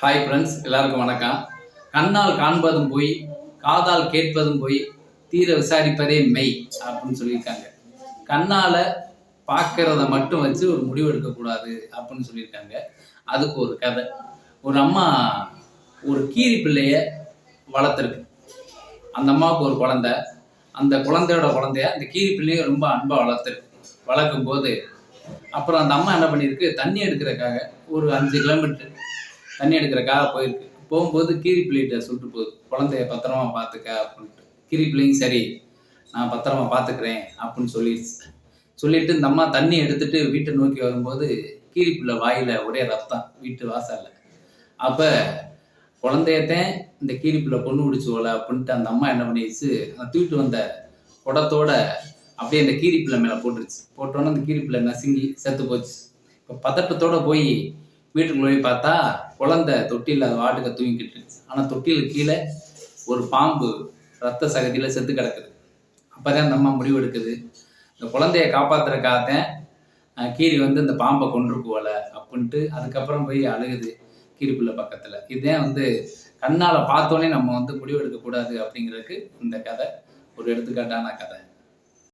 Hi friends எல்லாருக்கும் வணக்கம். கண்ணால் காண்பதும் போய் காதால் கேட்பதும் போய் தீர விசாரிப்பதே மெய் அப்படின்னு சொல்லியிருக்காங்க. கண்ணால் பார்க்கறத மட்டும் வச்சு ஒரு முடிவு எடுக்கக்கூடாது அப்படின்னு சொல்லியிருக்காங்க. அதுக்கு ஒரு கதை. ஒரு அம்மா ஒரு கீரி பிள்ளைய வளர்த்துருக்கு. அந்த அம்மாவுக்கு ஒரு குழந்தை. அந்த குழந்தையோட குழந்தைய அந்த கீரி பிள்ளைய ரொம்ப அன்பாக வளர்த்துருக்கு. வளர்க்கும் போது அப்புறம் அந்த அம்மா என்ன பண்ணியிருக்கு? தண்ணி எடுக்கிறதுக்காக ஒரு அஞ்சு கிலோமீட்டர் தண்ணி எடுக்கிறக்காக போயிருக்கு. போகும்போது கீரி பிள்ளைகிட்ட சொல்லிட்டு போகுது குழந்தைய பத்திரமா பார்த்துக்க அப்படின்ட்டு. கீரி பிள்ளைங்க சரி நான் பத்திரமா பார்த்துக்கிறேன் அப்படின்னு சொல்லிடுச்சு சொல்லிட்டு இந்த அம்மா தண்ணி எடுத்துட்டு வீட்டை நோக்கி வரும்போது கீரி பிள்ளை வாயில ஒரே ரத்தம் வீட்டு வாசல்ல. அப்ப குழந்தையத்தேன் இந்த கீரி பிள்ளை பொண்ணு பிடிச்சு போல அப்படின்ட்டு அந்த அம்மா என்ன பண்ணிடுச்சு அந்த தூக்கிட்டு வந்த குடத்தோட அப்படியே அந்த கீரி பிள்ளை மேலே போட்டுருச்சு. போட்டோன்னே அந்த கீரி பிள்ளை நசுங்கி செத்து போச்சு. இப்போ பதட்டத்தோட போய் வீட்டுக்குள்ள போய் பார்த்தா குழந்தை தொட்டியில் அது வாட்டுக்க தூங்கிக்கிட்டு இருக்கு ஆனால் தொட்டியில் கீழே ஒரு பாம்பு ரத்த சகதியில் செத்து கிடக்குது. அப்போ தான் அந்த அம்மா முடிவு எடுக்குது. இந்த குழந்தைய காப்பாத்துறதுக்காகத்தான் கீரி வந்து இந்த பாம்பை கொண்டு போல அப்படின்ட்டு அதுக்கப்புறம் போய் அழுகுது கீரிப்புள்ள பக்கத்தில். இதுதான் வந்து கண்ணால் பார்த்தோன்னே நம்ம வந்து முடிவு எடுக்கக்கூடாது அப்படிங்கிறதுக்கு இந்த கதை ஒரு எடுத்துக்காட்டான கதை.